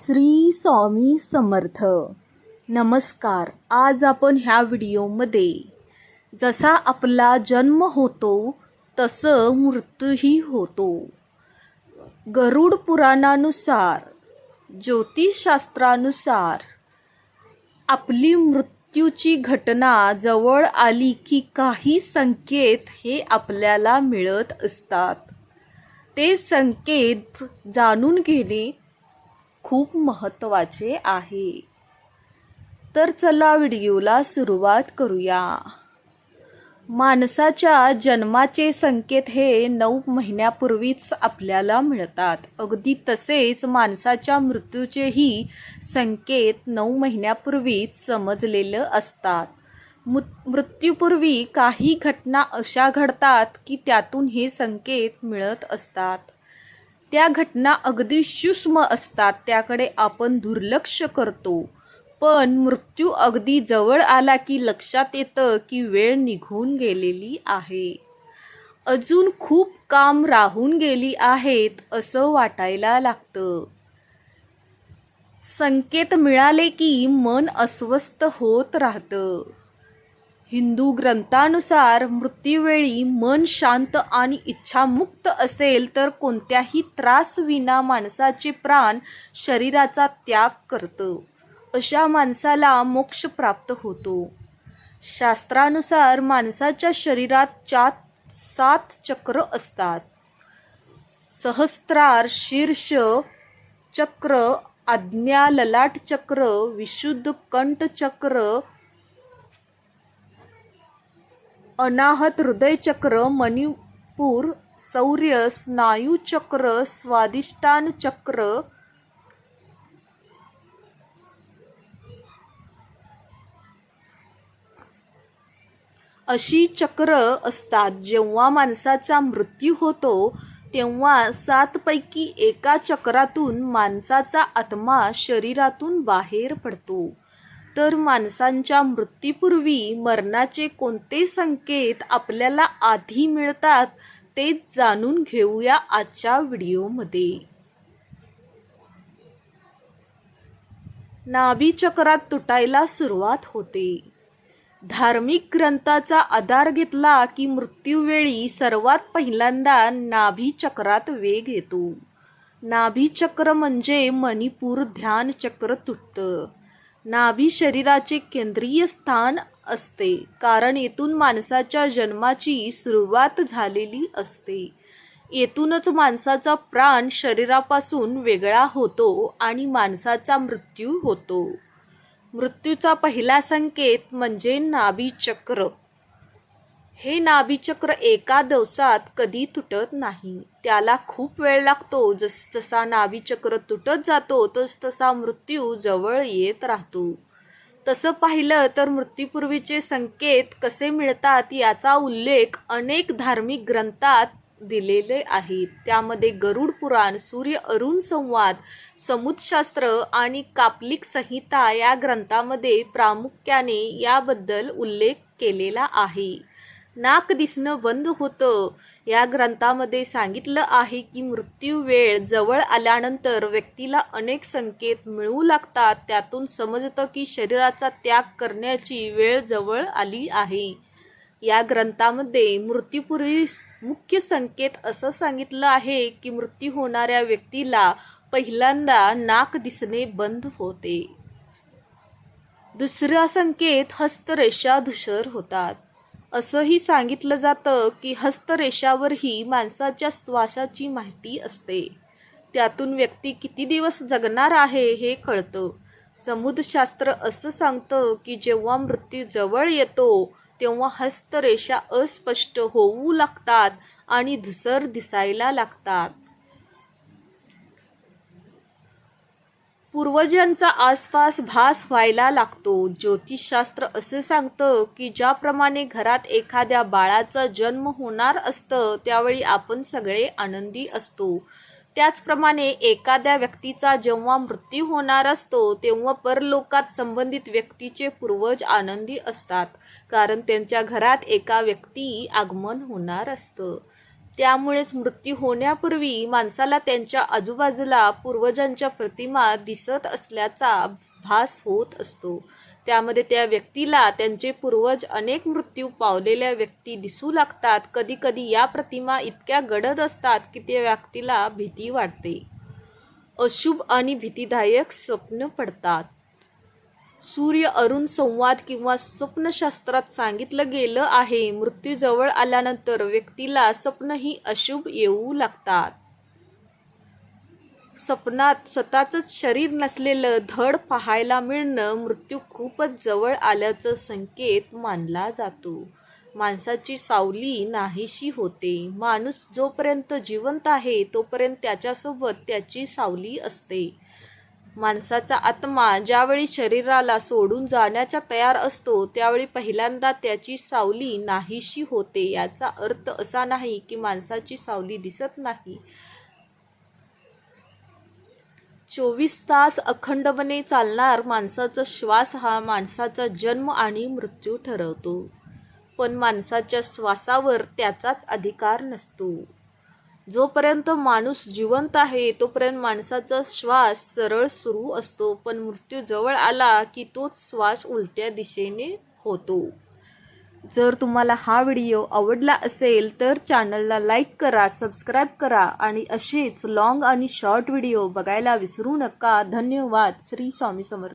श्री स्वामी समर्थ. नमस्कार. आज आपण ह्या व्हिडिओमध्ये जसा आपला जन्म होतो तसं मृत्यूही होतो. गरुड पुराणानुसार ज्योतिषशास्त्रानुसार आपली मृत्यूची घटना जवळ आली की काही संकेत हे आपल्याला मिळत असतात. ते संकेत जाणून घेणे खूप महत्त्वाचे आहे. तर चला व्हिडिओला सुरुवात करूया. माणसाच्या जन्माचे संकेत हे नऊ महिन्यापूर्वीच आपल्याला मिळतात. अगदी तसेच माणसाच्या मृत्यूचेही संकेत नऊ महिन्यापूर्वीच समजलेलं असतात. मृत्यूपूर्वी काही घटना अशा घडतात की त्यातून हे संकेत मिळत असतात. त्या घटना अगदी सूक्ष्म असतात त्याकडे आपण दुर्लक्ष करतो. पण मृत्यू अगदी जवळ आला की लक्षात येतं की वेळ निघून गेलेली आहे. अजून खूप काम राहून गेली आहेत असं वाटायला लागतं. संकेत मिळाले की मन अस्वस्थ होत राहतं. हिंदू ग्रंथानुसार मृत्यूवेळी मन शांत आणि इच्छामुक्त असेल तर कोणत्याही त्रासविना माणसाचे प्राण शरीराचा त्याग करतं. अशा माणसाला मोक्ष प्राप्त होतो. शास्त्रानुसार माणसाच्या शरीरात चार सात चक्र असतात. सहस्त्रार शीर्ष चक्र आज्ञा ललाट चक्र विशुद्ध कंठ चक्र अनाहत हृदयचक्र मणिपूर शौर्य स्नायूचक्र स्वादिष्टान चक्र अशी चक्र असतात जेव्हा माणसाचा मृत्यू होतो तेव्हा सातपैकी एका चक्रातून माणसाचा आत्मा शरीरातून बाहेर पडतो. तर माणसांच्या मृत्यूपूर्वी मरणाचे कोणते संकेत आपल्याला आधी मिळतात ते जाणून घेऊया आजच्या व्हिडिओमध्ये. नाभीचक्रात तुटायला सुरुवात होते. धार्मिक ग्रंथाचा आधार घेतला की मृत्यूवेळी सर्वात पहिल्यांदा नाभीचक्रात वेग येतो. नाभीचक्र म्हणजे मणिपूर ध्यानचक्र तुटतं. नाभी शरीराचे केंद्रीय स्थान असते कारण येथून माणसाच्या जन्माची सुरुवात झालेली असते. येथूनच माणसाचा प्राण शरीरापासून वेगळा होतो आणि माणसाचा मृत्यू होतो. मृत्यूचा पहिला संकेत म्हणजे नाभीचक्र हे नाभीचक्र एका दिवसात कधी तुटत नाही. त्याला खूप वेळ लागतो. जस जसा नाभीचक्र तुटत जातो तस तसा मृत्यू जवळ येत राहतो. तसं पाहिलं तर मृत्यूपूर्वीचे संकेत कसे मिळतात याचा उल्लेख अनेक धार्मिक ग्रंथात दिलेले आहेत. त्यामध्ये गरुड पुराण सूर्य अरुण संवाद समुदशास्त्र आणि कापलिक संहिता या ग्रंथामध्ये प्रामुख्याने याबद्दल उल्लेख केलेला आहे. नाक दिसणं बंद होतं. या ग्रंथामध्ये सांगितलं आहे की मृत्यू वेळ जवळ आल्यानंतर व्यक्तीला अनेक संकेत मिळू लागतात. त्यातून समजतं की शरीराचा त्याग करण्याची वेळ जवळ आली आहे. या ग्रंथामध्ये मृत्यूपूर्वी मुख्य संकेत असं सांगितलं आहे की मृत्यू होणाऱ्या व्यक्तीला पहिल्यांदा नाक दिसणे बंद होते. दुसरा संकेत हस्तरेषा धुसर होतात. असंही सांगितलं जातं की हस्तरेषावरही माणसाच्या श्वासाची माहिती असते. त्यातून व्यक्ती किती दिवस जगणार आहे हे कळतं. समुद्रशास्त्र असं सांगतं की जेव्हा मृत्यू जवळ येतो तेव्हा हस्तरेषा अस्पष्ट होऊ लागतात आणि धुसर दिसायला लागतात. पूर्वजांचा आसपास भास व्हायला लागतो. ज्योतिषशास्त्र असे सांगतं की ज्याप्रमाणे घरात एखाद्या बाळाचा जन्म होणार असतं त्यावेळी आपण सगळे आनंदी असतो. त्याचप्रमाणे एखाद्या व्यक्तीचा जेव्हा मृत्यू होणार असतो तेव्हा परलोकात संबंधित व्यक्तीचे पूर्वज आनंदी असतात कारण त्यांच्या घरात एका व्यक्ती आगमन होणार असतं. त्यामुळेच मृत्यू होण्यापूर्वी माणसाला त्यांच्या आजूबाजूला पूर्वजांच्या प्रतिमा दिसत असल्याचा भास होत असतो. त्यामध्ये त्या व्यक्तीला त्यांचे पूर्वज अनेक मृत्यू पावलेल्या व्यक्ती दिसू लागतात. कधी कधी या प्रतिमा इतक्या गडद असतात की त्या व्यक्तीला भीती वाटते. अशुभ आणि भीतीदायक स्वप्न पडतात. सूर्य अरुण संवाद किंवा स्वप्नशास्त्रात सांगितलं गेलं आहे. मृत्यू जवळ आल्यानंतर व्यक्तीला स्वप्नही अशुभ येऊ लागतात. स्वप्नात स्वतःच शरीर नसलेलं धड पाहायला मिळणं मृत्यू खूपच जवळ आल्याचं संकेत मानला जातो. माणसाची सावली नाहीशी होते. माणूस जोपर्यंत जिवंत आहे तोपर्यंत त्याच्यासोबत त्याची सावली असते. माणसाचा आत्मा ज्यावेळी शरीराला सोडून जाण्याच्या तयार असतो त्यावेळी पहिल्यांदा त्याची सावली नाहीशी होते याचा अर्थ असा नाही की माणसाची सावली दिसत नाही. चोवीस तास अखंडपणे चालणार माणसाचा श्वास हा माणसाचा जन्म आणि मृत्यू ठरवतो. पण माणसाच्या श्वासावर त्याचाच अधिकार नसतो. जोपर्यंत माणूस जिवंत आहे तोपर्यंत माणसाचा श्वास सरळ सुरू असतो. पण मृत्यू जवळ आला की तोच श्वास उलट्या दिशेने होतो. जर तुम्हाला हा व्हिडिओ आवडला असेल तर चॅनलला लाईक करा सबस्क्राईब करा आणि असेच लॉंग आणि शॉर्ट व्हिडिओ बघायला विसरू नका. धन्यवाद. श्री स्वामी समर्थ.